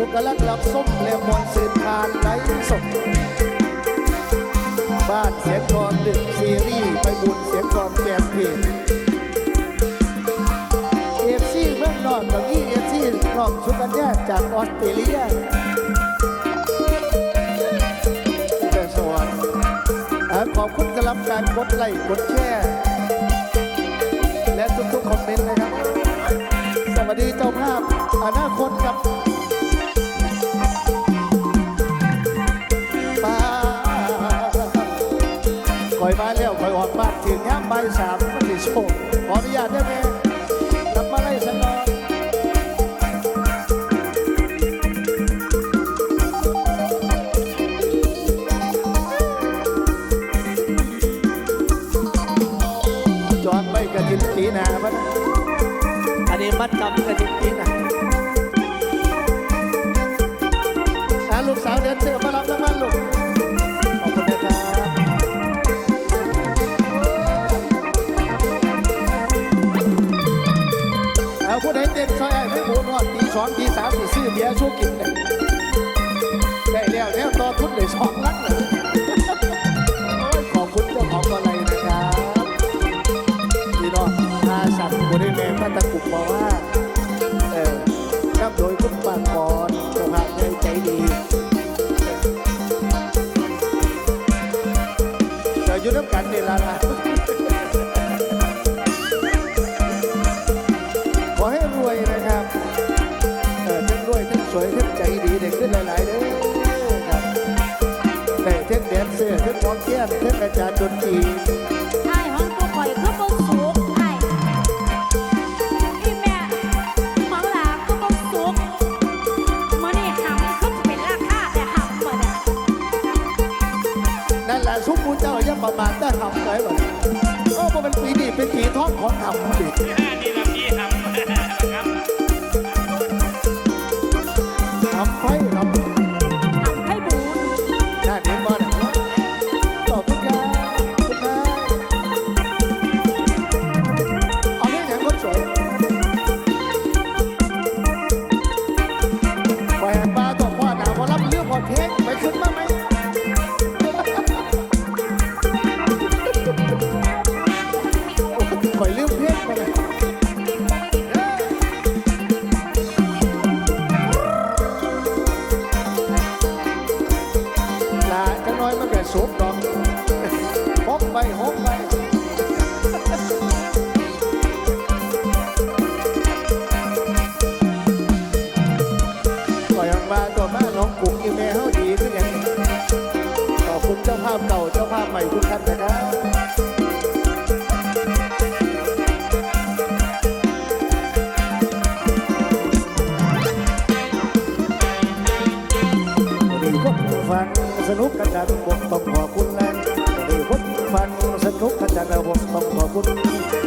ผู้กำลักลับส้มและมอนสืบทานไหลสดบ้านเสียงกรดึกซีรีส์ไปบุญเสียงกรแกมเพลเอฟซีเมืองนอนกับยี่เอฟซีนอกชุกันแยกจากออสเตรเลียแต่สวรรค์ขอบคุณสำหรับการกดไลค์กดแชร์และทุกๆคอมเมนต์นะครับ สวัสดีเจ้าภาพอนาคตครับ อยมาแล้วคอยออกบ้านถึงย้ำใบสามมันติโชคขออนุญาตได้ไหมกลับมาไล่สันนอนจอดไปกระดิ่งตีนาบัานอันนี้มัดจำกระดิ่งตีนา ต้นซอยไอ้ไม่หมูนอดตีสองตีสามตีสี่เบียร์ชูกินเลยได้แล้วแล้วต่อทุนเลยสองลักเลย จะดนตรี สนุกกันจังผมต้องขอบคุณแรงได้พบฟังสนุกกันจังแล้วผมต้องขอบคุณ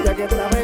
อยากเห็นอะไร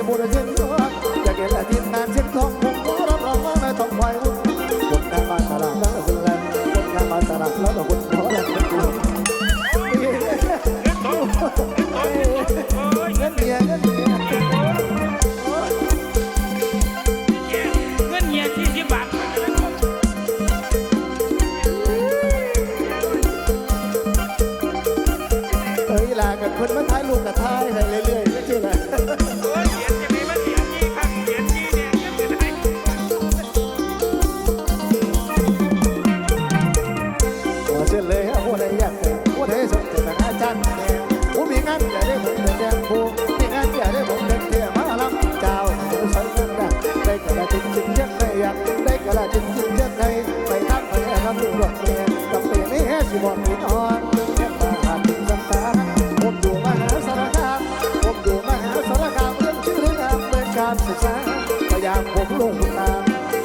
พยายางผมลงตา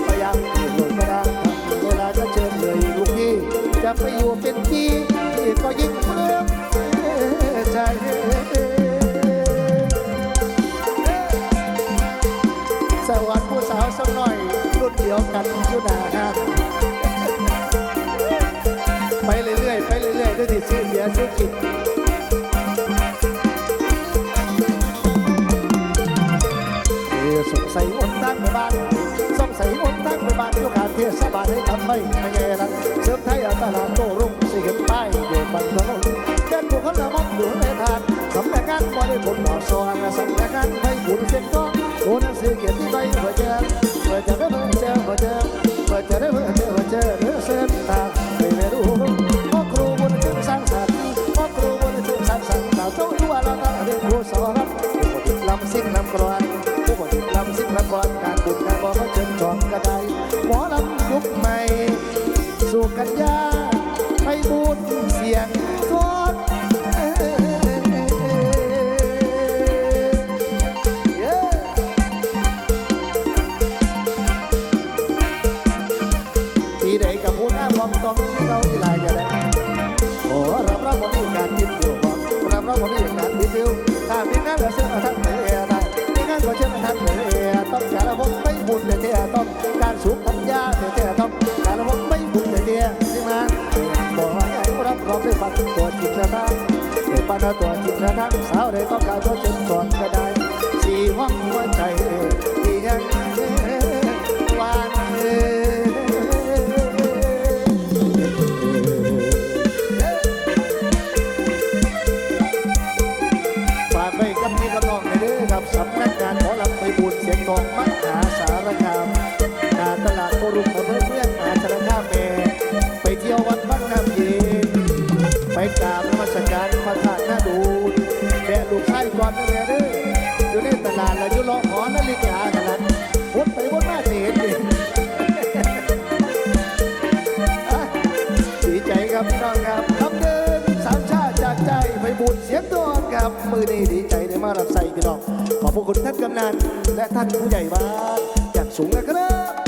พยายางที่ลงกระดาเวลาจะเชิญเลยลูกพี่จะไปอยู่เป็นพี่ก็ยิ่งเพิ่มใจสวัสดีผู้สาวสักหน่อย รุ่นเดียวกันยุนาครับไปเรื่อยๆไปเรื่อยๆด้วยที่ซื้อเบียร์ซื้อกิน กียสบายให้ทำให้ไม่แย่ละเสริมไทยอัตลาโตรุ่งสิเห็นป้ายเดือดบันทอกเป็นผู้คนละมองอยู่ในทานสำนักงานบริบทหมอสอนสำนักงานให้บุญเสียก็โอนสิเกีย ปานตัวจริงระทั้งสาวได้ต้องการตัวเจ็บสอนก็ได้สีห้องหัวใจ อบพระคุณท่านกำนันและท่านผู้ใหญ่บ้านอย่างสูงนะครับ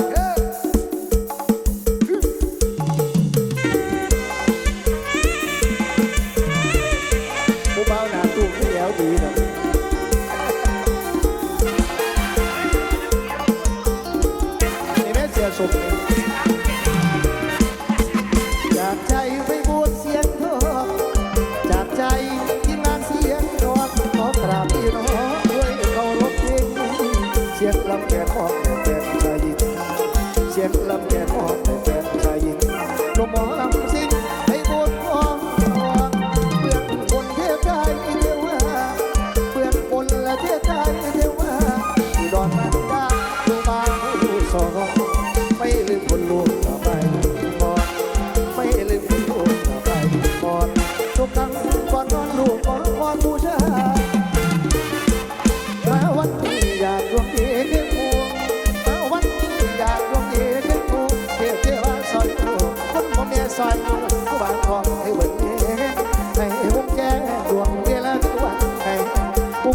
o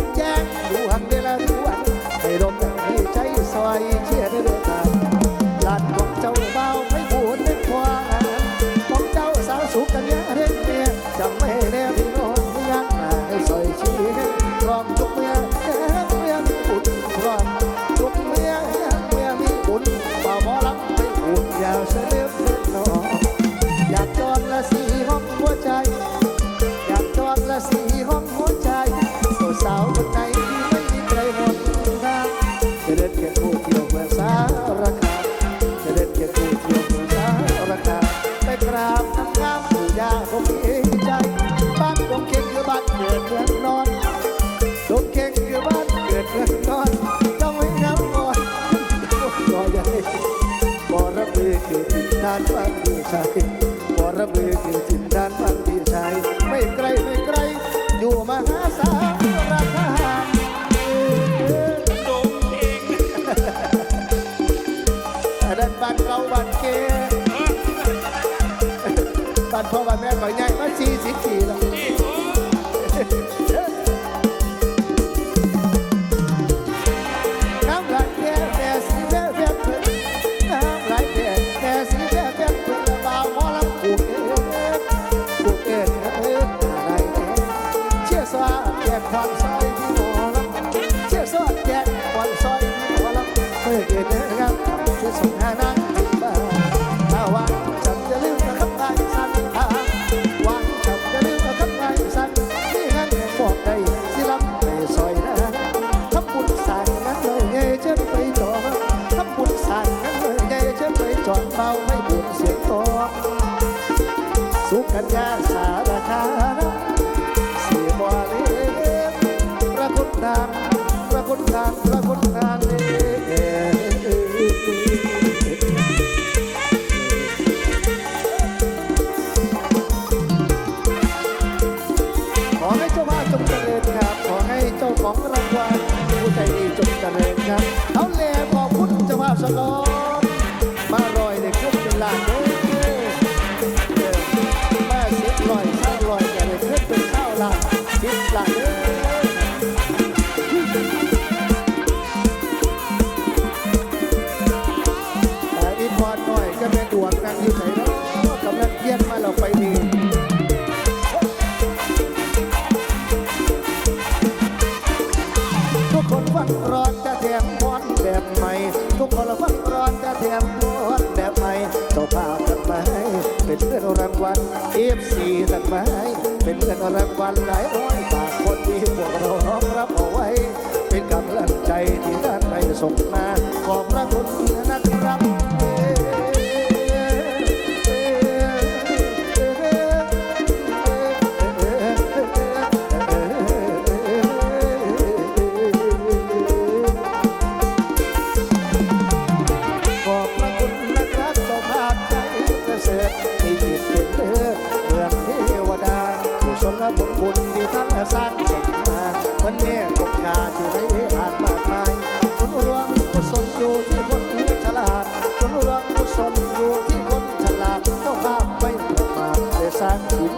บ้านฟังดีชายวระเอกินจินด้านฟันดีชายไม่ไกลไม่ไกล อยู่มหาสารราคาด้านบ้านเราบ้านเก๋บ้านพ่อบ้านแม่ก็ใหญ่มาสี่สิบปีแล้ ทางซอยมีหัวลำเชี่ยวซอดแกนบอลซอยมีหัวลำเมื่เกิดเนื้องามเชื่สุนหานาถ้าว่าจำจะลืมนะครับนายสันถ้าว่งจำจะลืมนะครับนายสันที่งห่งบกได้ที่ลำไปซอยนะทำบุญสานนั้นเลยไงไปจอดทำบุญสานนั้นเลยไงไปจอดเบาไม่ปวดเสียงตอสุขัญญาสารคา อให้เจ้าบ้านจงเจริญครับ ขอให้เจ้าของรางวัลผู้ใจดีจงเจริญครับเอาแหล่ขอบคุณเจ้าภาพสกอรมาลอยเครื่องเป็นลานโเงินรางวันเอฟซีกันมาให้เป็นเงินรางวัลหลายร้อยบาทคนที่พวกเราน้อมรับเอาไว้ เป็นกำลังใจที่ท่านให้ส่งมาขอบพระคุณนะ